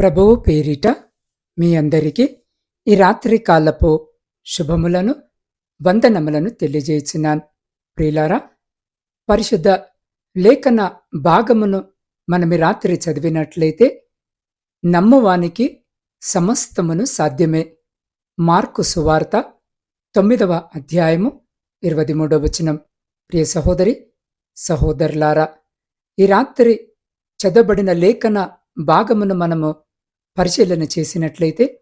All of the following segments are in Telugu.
ప్రభువు పేరిట మీ అందరికీ ఈ రాత్రి కాలపు శుభములను వందనములను తెలియజేసినాను. ప్రియులారా పరిశుద్ధ లేఖన భాగమును మనమి రాత్రి చదివినట్లయితే నమ్మువానికి సమస్తమును సాధ్యమే. మార్కు సువార్త తొమ్మిదవ అధ్యాయము ఇరవై మూడవ వచనం. ప్రియ సహోదరి సహోదరులారా ఈ రాత్రి చదవబడిన లేఖన భాగమును మనము పరిశీలన చేసినట్లయితే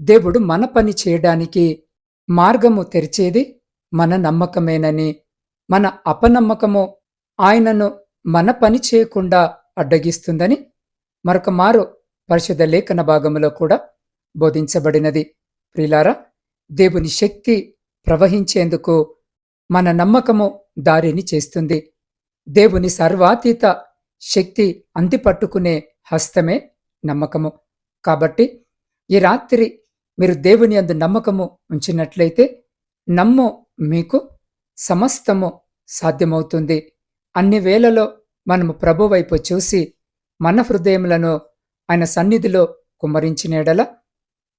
దేవుడు మన పని చేయడానికి మార్గము తెరిచేది మన నమ్మకమేనని మన అపనమ్మకము ఆయనను మన పని చేయకుండా అడ్డగిస్తుందని మరొక మారు పరిశుద్ధ లేఖన భాగములో కూడా బోధించబడినది. ప్రిలారా దేవుని శక్తి ప్రవహించేందుకు మన నమ్మకము దారిని చేస్తుంది. దేవుని సర్వాతీత శక్తి అందిపట్టుకునే హస్తమే నమ్మకము. కాబట్టి ఈ రాత్రి మీరు దేవుని అందు నమ్మకము ఉంచినట్లయితే నమ్ము మీకు సమస్తము సాధ్యమవుతుంది. అన్ని వేళలో మనము ప్రభు వైపు చూసి మన హృదయములను ఆయన సన్నిధిలో కుమ్మరించినేడల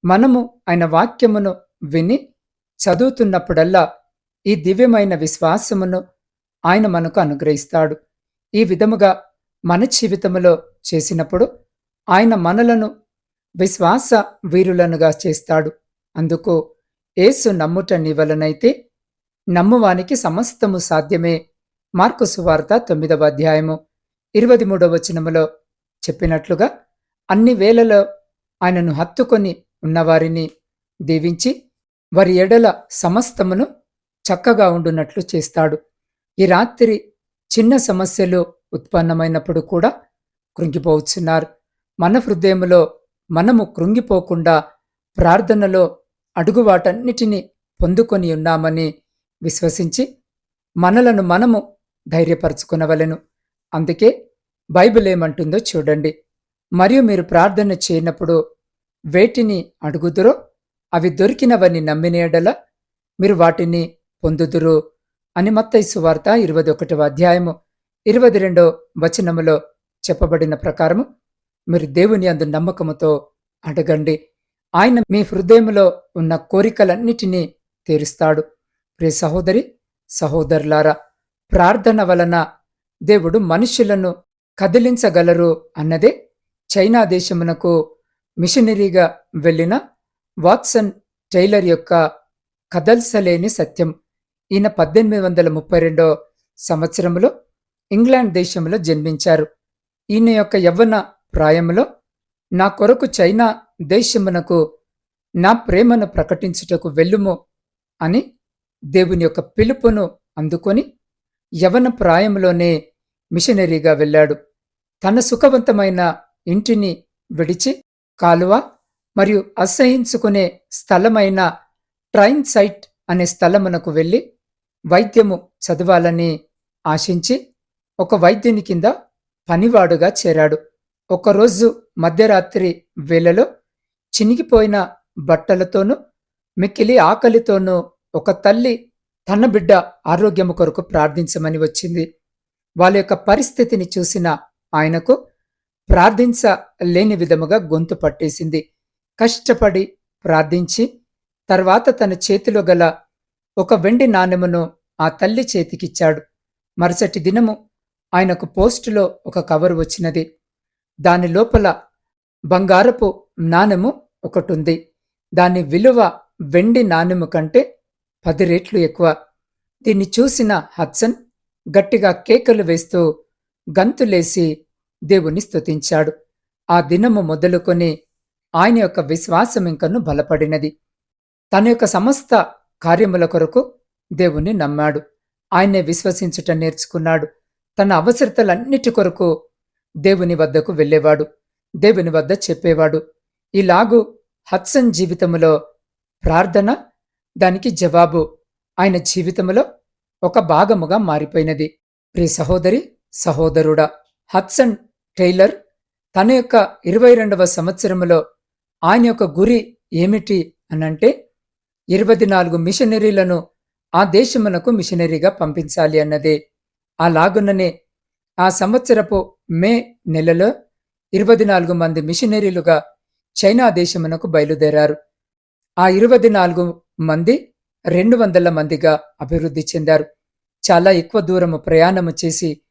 మనము ఆయన వాక్యమును విని చదువుతున్నప్పుడల్లా ఈ దివ్యమైన విశ్వాసమును ఆయన మనకు అనుగ్రహిస్తాడు. ఈ విధముగా మన జీవితములో చేసినప్పుడు ఆయన మనలను విశ్వాస వీరులనుగా చేస్తాడు. అందుకు ఏసు నమ్ముట నివలనైతే నమ్మువానికి సమస్తము సాధ్యమే. మార్కు సువార్త తొమ్మిదవ అధ్యాయము ఇరవై మూడవ వచనములో చెప్పినట్లుగా అన్ని వేళలో ఆయనను హత్తుకొని ఉన్నవారిని దీవించి వారి ఎడల సమస్తమును చక్కగా ఉండునట్లు చేస్తాడు. ఈ రాత్రి చిన్న సమస్యలు ఉత్పన్నమైనప్పుడు కూడా కృంగిపోవచ్చున్నారు మన హృదయములో మనము కృంగిపోకుండా ప్రార్థనలో అడుగువాటన్నిటినీ పొందుకొని ఉన్నామని విశ్వసించి మనలను మనము ధైర్యపరచుకునవలెను. అందుకే బైబిల్ ఏమంటుందో చూడండి. మరియు మీరు ప్రార్థన చేయనప్పుడు వేటిని అడుగుదురో అవి దొరికినవని నమ్మినేడల మీరు వాటిని పొందుదురు అని మత్తైసు వార్త ఇరవై ఒకటవ అధ్యాయము ఇరవై రెండో వచనములో చెప్పబడిన ప్రకారము మీరు దేవుని అందు నమ్మకముతో అడగండి. ఆయన మీ హృదయంలో ఉన్న కోరికలన్నిటినీ తీరుస్తాడు. ప్రియ సహోదరి సహోదరులారా ప్రార్థన వలన దేవుడు మనుషులను కదిలించగలరు అన్నదే చైనా దేశమునకు మిషనరీగా వెళ్ళిన వాట్సన్ టైలర్ యొక్క కదల్సలేని సత్యం. ఈయన పద్దెనిమిది వందల ముప్పై రెండో సంవత్సరంలో ఇంగ్లాండ్ దేశంలో జన్మించారు. ఈయన యొక్క యవ్వన ప్రాయములో నా కొరకు చైనా దేశమునకు నా ప్రేమను ప్రకటించుటకు వెళ్ళుము అని దేవుని యొక్క పిలుపును అందుకొని యవన ప్రాయంలోనే మిషనరీగా వెళ్ళాడు. తన సుఖవంతమైన ఇంటిని విడిచి కాలువ మరియు అసహించుకునే స్థలమైన ట్రైన్ సైట్ అనే స్థలమునకు వెళ్ళి వైద్యము చదవాలని ఆశించి ఒక వైద్యుని కింద పనివాడుగా చేరాడు. ఒకరోజు మధ్యరాత్రి వేళలో చినిగిపోయిన బట్టలతోనూ మిక్కిలి ఆకలితోనూ ఒక తల్లి తన బిడ్డ ఆరోగ్యము కొరకు ప్రార్థించమని వచ్చింది. వాళ్ళ యొక్క పరిస్థితిని చూసిన ఆయనకు ప్రార్థించలేని విధముగా గొంతు పట్టేసింది. కష్టపడి ప్రార్థించి తర్వాత తన చేతిలో గల ఒక వెండి నాణెమును ఆ తల్లి చేతికిచ్చాడు. మరుసటి దినము ఆయనకు పోస్టులో ఒక కవర్ వచ్చినది. దాని లోపల బంగారపు నాణెము ఒకటుంది. దాని విలువ వెండి నాణెము కంటే పది రేట్లు ఎక్కువ. దీన్ని చూసిన హత్సన్ గట్టిగా కేకలు వేస్తూ గంతులేసి దేవుని స్తుతించాడు. ఆ దినము మొదలుకొని ఆయన యొక్క విశ్వాసం ఇంకను బలపడినది. తన యొక్క సమస్త కార్యముల కొరకు దేవుణ్ణి నమ్మాడు. ఆయనే విశ్వసించుట నేర్చుకున్నాడు. తన అవసరతలన్నిటి కొరకు దేవుని వద్దకు వెళ్ళేవాడు దేవుని వద్ద చెప్పేవాడు. ఇలాగూ హత్సన్ జీవితములో ప్రార్థన దానికి జవాబు ఆయన జీవితములో ఒక భాగముగా మారిపోయినది. ప్రి సహోదరి సహోదరుడా హత్సన్ టైలర్ తన యొక్క ఇరవై రెండవ సంవత్సరములో ఆయన యొక్క గురి ఏమిటి అనంటే ఇరవై నాలుగు మిషనరీలను ఆ దేశమునకు మిషనరీగా పంపించాలి అన్నదే. అలాగుననే ఆ సంవత్సరపు మే నెలలో ఇరవై నాలుగు మంది మిషనరీలుగా చైనా దేశమునకు బయలుదేరారు. ఆ ఇరవై నాలుగు మంది రెండు వందల మందిగా అభివృద్ధి చెందారు. చాలా ఎక్కువ దూరము ప్రయాణము చేసి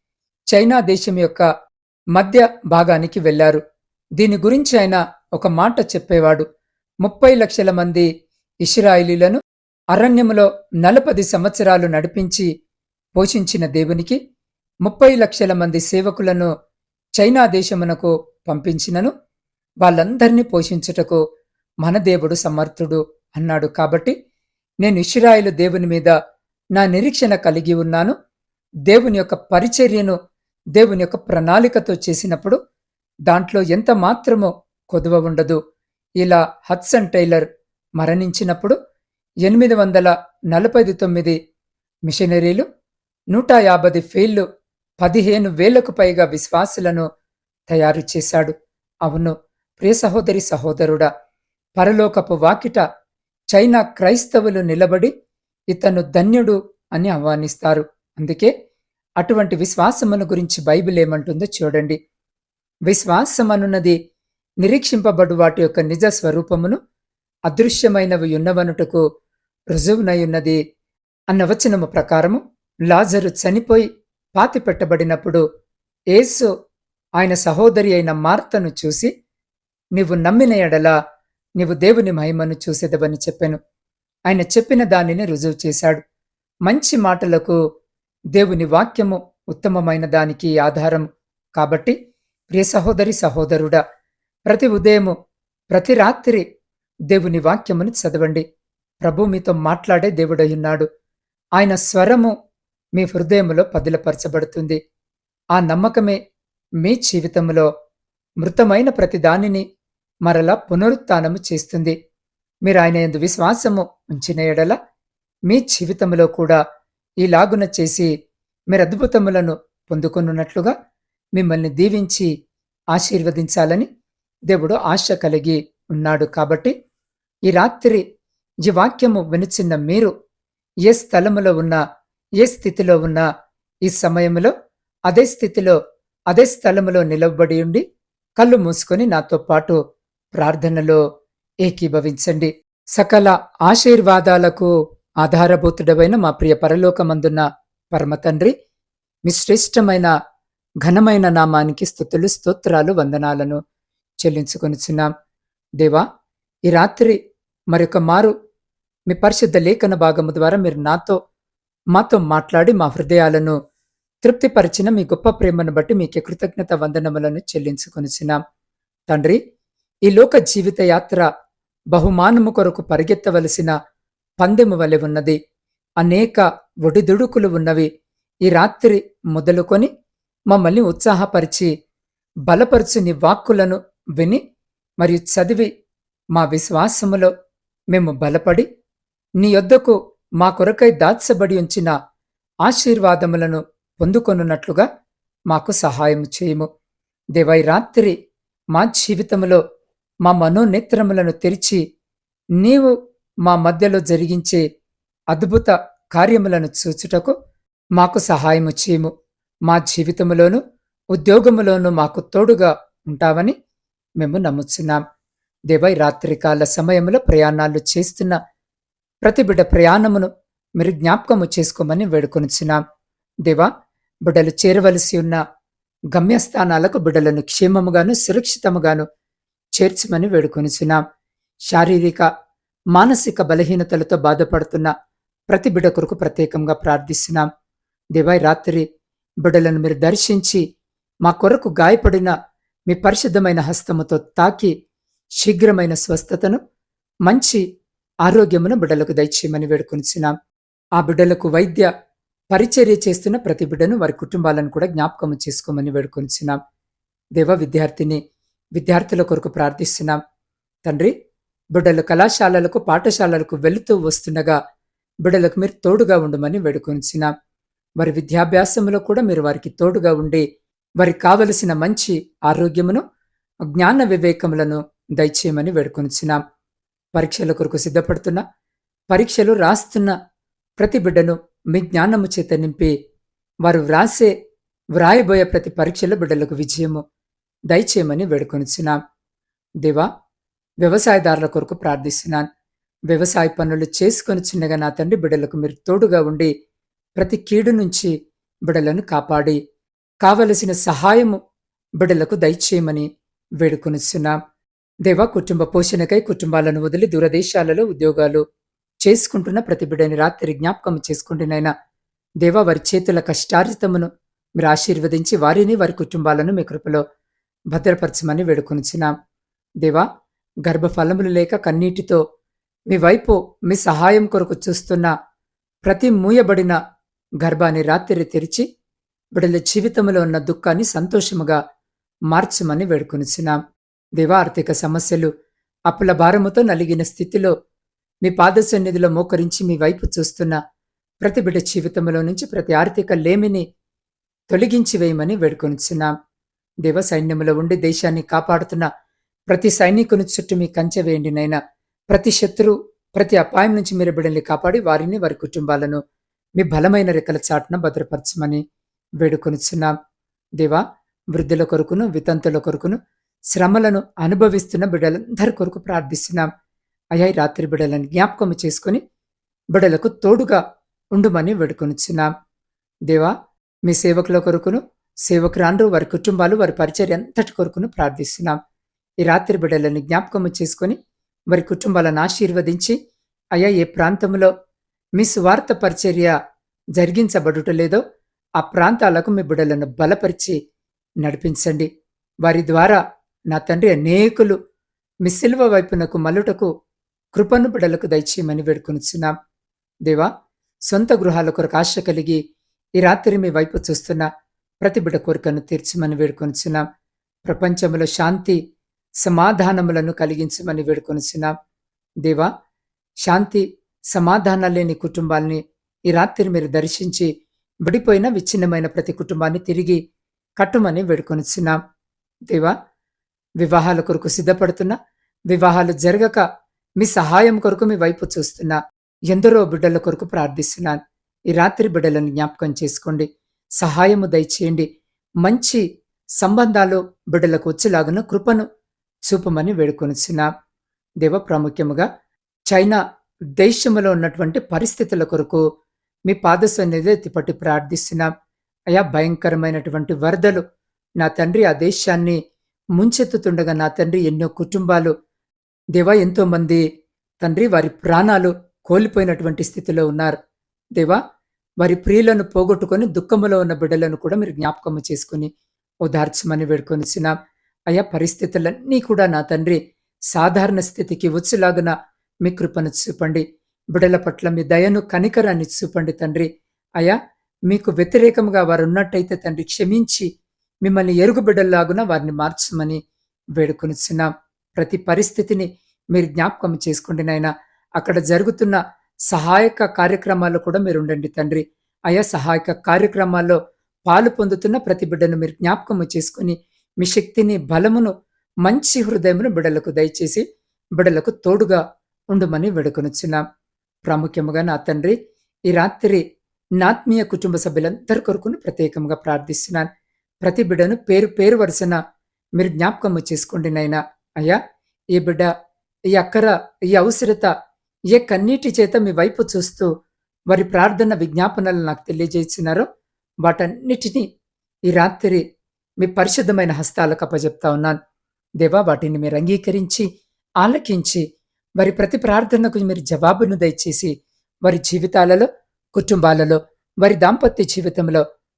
చైనా దేశం యొక్క మధ్య భాగానికి వెళ్ళారు దీని గురించి ఆయన ఒక మాట చెప్పేవాడు. ముప్పై లక్షల మంది ఇస్రాయిలీలను అరణ్యములో నలపది సంవత్సరాలు నడిపించి పోషించిన దేవునికి ముప్పై లక్షల మంది సేవకులను చైనా దేశమునకు పంపించినను. వాళ్ళందరినీ పోషించుటకు మన దేవుడు సమర్థుడు అన్నాడు. కాబట్టి నేను ఇష్రాయిలు దేవుని మీద నా నిరీక్షణ కలిగి ఉన్నాను. దేవుని యొక్క పరిచర్యను దేవుని యొక్క ప్రణాళికతో చేసినప్పుడు దాంట్లో ఎంత మాత్రమో కొదువ ఉండదు. ఇలా హత్సన్ టైలర్ మరణించినప్పుడు ఎనిమిది వందల నలభై తొమ్మిది మిషనరీలు నూట యాభై ఫెయిల్లు పదిహేను వేలకు పైగా విశ్వాసులను తయారు చేశాడు. అవును ప్రియ సహోదరి సహోదరుడా పరలోకపు వాకిట చైనా క్రైస్తవులు నిలబడి ఇతను ధన్యుడు అని ఆహ్వానిస్తారు. అందుకే అటువంటి విశ్వాసమును గురించి బైబిల్ ఏమంటుందో చూడండి. విశ్వాసమనున్నది నిరీక్షింపబడు వాటి యొక్క నిజ స్వరూపమును అదృశ్యమైనవి ఉన్నవనుటకు రుజువునయున్నది అన్న వచనము ప్రకారము లాజరు చనిపోయి పాతి పెట్టబడినప్పుడు ఏసు ఆయన సహోదరి అయిన మార్తను చూసి నీవు నమ్మిన ఎడలా నీవు దేవుని మహిమను చూసేదవని చెప్పాను. ఆయన చెప్పిన దానిని రుజువు చేశాడు. మంచి మాటలకు దేవుని వాక్యము ఉత్తమమైన దానికి ఆధారం కాబట్టి ప్రియ సహోదరి సహోదరుడా ప్రతి ఉదయము ప్రతి రాత్రి దేవుని వాక్యమును చదవండి. ప్రభు మీతో మాట్లాడే దేవుడయ్యున్నాడు ఆయన స్వరము మీ హృదయములో పదిలపరచబడుతుంది. ఆ నమ్మకమే మీ జీవితంలో మృతమైన ప్రతిదానిని మరలా పునరుత్నము చేస్తుంది. మీరు ఆయన ఎందు విశ్వాసము ఉంచిన ఎడల మీ జీవితంలో కూడా ఈలాగున చేసి మీరు అద్భుతములను పొందుకున్నట్లుగా మిమ్మల్ని దీవించి ఆశీర్వదించాలని దేవుడు ఆశ కలిగి ఉన్నాడు కాబట్టి ఈ రాత్రి ఈ వాక్యము వినిచిన్న మీరు ఏ స్థలములో ఉన్నా ఏ స్థితిలో ఉన్నా ఈ సమయంలో అదే స్థితిలో అదే స్థలములో నిలవబడి ఉండి కళ్ళు మూసుకొని నాతో పాటు ప్రార్థనలో ఏకీభవించండి. సకల ఆశీర్వాదాలకు ఆధారభూతుడమైన మా ప్రియ పరలోకమందున్న పరమతండ్రి మీ శ్రేష్టమైన ఘనమైన నామానికి స్థుతులు స్తోత్రాలు వందనాలను చెల్లించుకొనిచున్నాం. దేవా ఈ రాత్రి మరొక మారు మీ పరిశుద్ధ లేఖన భాగము ద్వారా మీరు నాతో మాతో మాట్లాడి మా హృదయాలను తృప్తిపరిచిన మీ గొప్ప ప్రేమను బట్టి మీకే కృతజ్ఞత వందనములను చెల్లించుకొనిసినాం తండ్రి ఈ లోక జీవిత యాత్ర బహుమానము కొరకు పరిగెత్తవలసిన పందెము వలె ఉన్నది. అనేక ఒడిదుడుకులు ఉన్నవి. ఈ రాత్రి మొదలుకొని మమ్మల్ని ఉత్సాహపరిచి బలపరుచు నీ వాక్కులను విని మరియు చదివి మా విశ్వాసములో మేము బలపడి నీ యొద్దకు మా కొరకై దాచబడి ఉంచిన ఆశీర్వాదములను పొందుకొనున్నట్లుగా మాకు సహాయం చేయము. దేవై రాత్రి మా జీవితములో మా మనోనేత్రములను తెరిచి నీవు మా మధ్యలో జరిగించే అద్భుత కార్యములను చూచుటకు మాకు సహాయము చేయము. మా జీవితములోనూ ఉద్యోగములోనూ మాకు తోడుగా ఉంటావని మేము నమ్ముచున్నాం. దేవై రాత్రికాల సమయంలో ప్రయాణాలు చేస్తున్న ప్రతి బిడ్డ ప్రయాణమును మీరు జ్ఞాపకము చేసుకోమని వేడుకొనిచున్నాం. దేవా బిడ్డలు చేరవలసి ఉన్న గమ్యస్థానాలకు బిడ్డలను క్షేమముగాను సురక్షితముగాను చేర్చమని వేడుకొనిచున్నాం. శారీరక మానసిక బలహీనతలతో బాధపడుతున్న ప్రతి బిడ్డ కొరకు ప్రత్యేకంగా ప్రార్థిస్తున్నాం. దేవాయి రాత్రి బిడ్డలను మీరు దర్శించి మా కొరకు గాయపడిన మీ పరిశుద్ధమైన హస్తముతో తాకి శీఘ్రమైన స్వస్థతను మంచి ఆరోగ్యమును బిడ్డలకు దయచేయమని వేడుకొనిచున్నాం. ఆ బిడ్డలకు వైద్య పరిచర్య చేస్తున్న ప్రతి బిడ్డను వారి కుటుంబాలను కూడా జ్ఞాపకము చేసుకోమని వేడుకొనిచున్నాం. దేవ విద్యార్థిని విద్యార్థుల కొరకు ప్రార్థిస్తున్నాం. తండ్రి బిడ్డలు కళాశాలలకు పాఠశాలలకు వెళుతూ వస్తుండగా బిడ్డలకు మీరు తోడుగా ఉండమని వేడుకొనిచున్నాం. వారి విద్యాభ్యాసంలో కూడా మీరు వారికి తోడుగా ఉండి వారికి కావలసిన మంచి ఆరోగ్యమును జ్ఞాన వివేకములను దయచేయమని వేడుకొనిచున్నాం. పరీక్షల కొరకు సిద్ధపడుతున్న పరీక్షలు రాస్తున్న ప్రతి బిడ్డను మీ జ్ఞానము చేత నింపి వారు వ్రాసే వ్రాయబోయే ప్రతి పరీక్షల బిడ్డలకు విజయము దయచేయమని వేడుకొనిచున్నాం. దేవా వ్యవసాయదారుల కొరకు ప్రార్థిస్తున్నాను. వ్యవసాయ పనులు చేసుకొని చిన్నగా నా తండ్రి బిడ్డలకు మీరు తోడుగా ఉండి ప్రతి కీడు నుంచి బిడలను కాపాడి కావలసిన సహాయము బిడలకు దయచేయమని వేడుకొనిస్తున్నాం దేవా కుటుంబ పోషణకై కుటుంబాలను వదిలి దూరదేశాలలో ఉద్యోగాలు చేసుకుంటున్న ప్రతి బిడ్డని రాత్రి జ్ఞాపకం చేసుకుంటున్నైనా దేవా వారి చేతుల కష్టార్జితమును మీరు ఆశీర్వదించి వారిని వారి కుటుంబాలను మీ కృపలో భద్రపరచమని వేడుకొనిచున్నాం. దేవా గర్భఫలములు లేక కన్నీటితో మీ వైపు మీ సహాయం కొరకు చూస్తున్న ప్రతి మూయబడిన గర్భాన్ని రాత్రి తెరిచి బిడల జీవితంలో ఉన్న దుఃఖాన్ని సంతోషముగా మార్చమని వేడుకొనిచున్నాం. దేవా ఆర్థిక సమస్యలు అప్పుల భారముతో నలిగిన స్థితిలో మీ పాదసన్నిధిలో మోకరించి మీ వైపు చూస్తున్న ప్రతి బిడ్డ జీవితంలో నుంచి ప్రతి ఆర్థిక లేమిని తొలగించి వేయమని వేడుకొనిచున్నాం. దేవ సైన్యములో ఉండి దేశాన్ని కాపాడుతున్న ప్రతి సైనికుని చుట్టూ మీ కంచె వేయండి నైనా ప్రతి శత్రు ప్రతి అపాయం నుంచి మీరు బిడ్డల్ని కాపాడి వారిని వారి కుటుంబాలను మీ బలమైన రెక్కల చాటున భద్రపరచమని వేడుకొనిచున్నాం. దేవా వృద్ధుల కొరకును వితంతుల కొరకును శ్రమలను అనుభవిస్తున్న బిడ్డలందరి కొరకు ప్రార్థిస్తున్నాం. అయ్యా రాత్రి బిడ్డలను జ్ఞాపకం చేసుకుని బిడ్డలకు తోడుగా ఉండుమని వేడుకొనిచ్చున్నాం దేవా మీ సేవకుల కొరకును సేవకురాండ్రు వారి కుటుంబాలు వారి పరిచర్య అంతటి కొరకును ప్రార్థిస్తున్నాం. ఈ రాత్రి బిడ్డలను జ్ఞాపకము చేసుకుని వారి కుటుంబాలను ఆశీర్వదించి అయ్యా ఏ ప్రాంతంలో మీ స్వార్థ పరిచర్య జరిగించబడుటలేదో ఆ ప్రాంతాలకు మీ బిడ్డలను బలపరిచి నడిపించండి. వారి ద్వారా నా తండ్రి అనేకులు మీ సిల్వ వైపునకు మలుటకు కృపను బిడలకు దయచేయమని వేడుకొనిచున్నాం. దేవా సొంత గృహాల కొరకు ఆశ కలిగి ఈ రాత్రి మీ వైపు చూస్తున్న ప్రతి బిడ కోరికను తీర్చమని వేడుకొనిచున్నాం. ప్రపంచంలో శాంతి సమాధానములను కలిగించమని వేడుకొనిచున్నాం. దేవా శాంతి సమాధానాలు లేని కుటుంబాల్ని ఈ రాత్రి మీరు దర్శించి విడిపోయిన విచ్ఛిన్నమైన ప్రతి కుటుంబాన్ని తిరిగి కట్టుమని వేడుకొనిచున్నాం. దేవా వివాహాల కొరకు సిద్ధపడుతున్నా వివాహాలు జరగక మీ సహాయం కొరకు మీ వైపు చూస్తున్నా ఎందరో బిడ్డల కొరకు ప్రార్థిస్తున్నాను ఈ రాత్రి బిడ్డలను జ్ఞాపకం చేసుకోండి. సహాయము దయచేయండి. మంచి సంబంధాలు బిడ్డలకు వచ్చేలాగున కృపను చూపమని వేడుకొనిచున్నా. దేవ ప్రాముఖ్యముగా చైనా దేశంలో ఉన్నటువంటి పరిస్థితుల కొరకు మీ పాదసన్నిధి ఎత్తిపట్టి ప్రార్థిస్తున్నాం. అయా భయంకరమైనటువంటి వరదలు నా తండ్రి ఆ దేశాన్ని ముంచెత్తుతుండగా నా తండ్రి ఎన్నో కుటుంబాలు. దేవా ఎంతోమంది తండ్రి వారి ప్రాణాలు కోల్పోయినటువంటి స్థితిలో ఉన్నారు. దేవా వారి ప్రియులను పోగొట్టుకొని దుఃఖములో ఉన్న బిడ్డలను కూడా మీరు జ్ఞాపకము చేసుకుని ఓదార్చమని వేడుకొనిచ్చినాం అయా పరిస్థితులన్నీ కూడా నా తండ్రి సాధారణ స్థితికి వచ్చేలాగున మీ కృపను చూపండి. బిడల పట్ల మీ దయను కనికరాన్ని చూపండి తండ్రి. అయా మీకు వ్యతిరేకంగా వారు ఉన్నట్టయితే తండ్రి క్షమించి మిమ్మల్ని ఎరుగు బిడ్డల్లాగున వారిని మార్చమని వేడుకొనిచున్నాం ప్రతి పరిస్థితిని మీరు జ్ఞాపకం చేసుకోండి నాయన. అక్కడ జరుగుతున్న సహాయక కార్యక్రమాల్లో కూడా మీరు ఉండండి తండ్రి. ఆయా సహాయక కార్యక్రమాల్లో పాలు పొందుతున్న ప్రతి బిడ్డను మీరు జ్ఞాపకం చేసుకుని మీ శక్తిని బలమును మంచి హృదయమును బిడలకు దయచేసి బిడ్డలకు తోడుగా ఉండమని వేడుకొనిచున్నాం ప్రాముఖ్యముగా నా తండ్రి ఈ రాత్రి నాత్మీయ కుటుంబ సభ్యులందరి కొరకును ప్రత్యేకంగా ప్రార్థిస్తున్నాను. ప్రతి బిడ్డను పేరు పేరు వరుసన మీరు జ్ఞాపకము చేసుకోండి నైనా అయ్యా ఈ బిడ్డ ఈ అక్కర ఈ అవసరత ఏ కన్నీటి చేత మీ వైపు చూస్తూ వారి ప్రార్థన విజ్ఞాపనలు నాకు తెలియజేస్తున్నారో వాటన్నిటినీ ఈ రాత్రి మీ పరిశుద్ధమైన హస్తాలకు అప్పజెప్తా ఉన్నాను. దేవా వాటిని మీరు అంగీకరించి ఆలకించి వారి ప్రతి ప్రార్థనకు మీరు జవాబును దయచేసి వారి జీవితాలలో కుటుంబాలలో వారి దాంపత్య జీవితంలో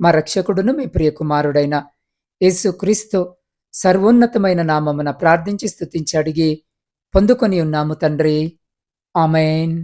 మా రక్షకుడును మీ ప్రియ కుమారుడైన యేసు క్రీస్తు సర్వోన్నతమైన నామమున ప్రార్థించి స్థుతించి అడిగి పొందుకొని ఉన్నాము తండ్రి. ఆమెన్.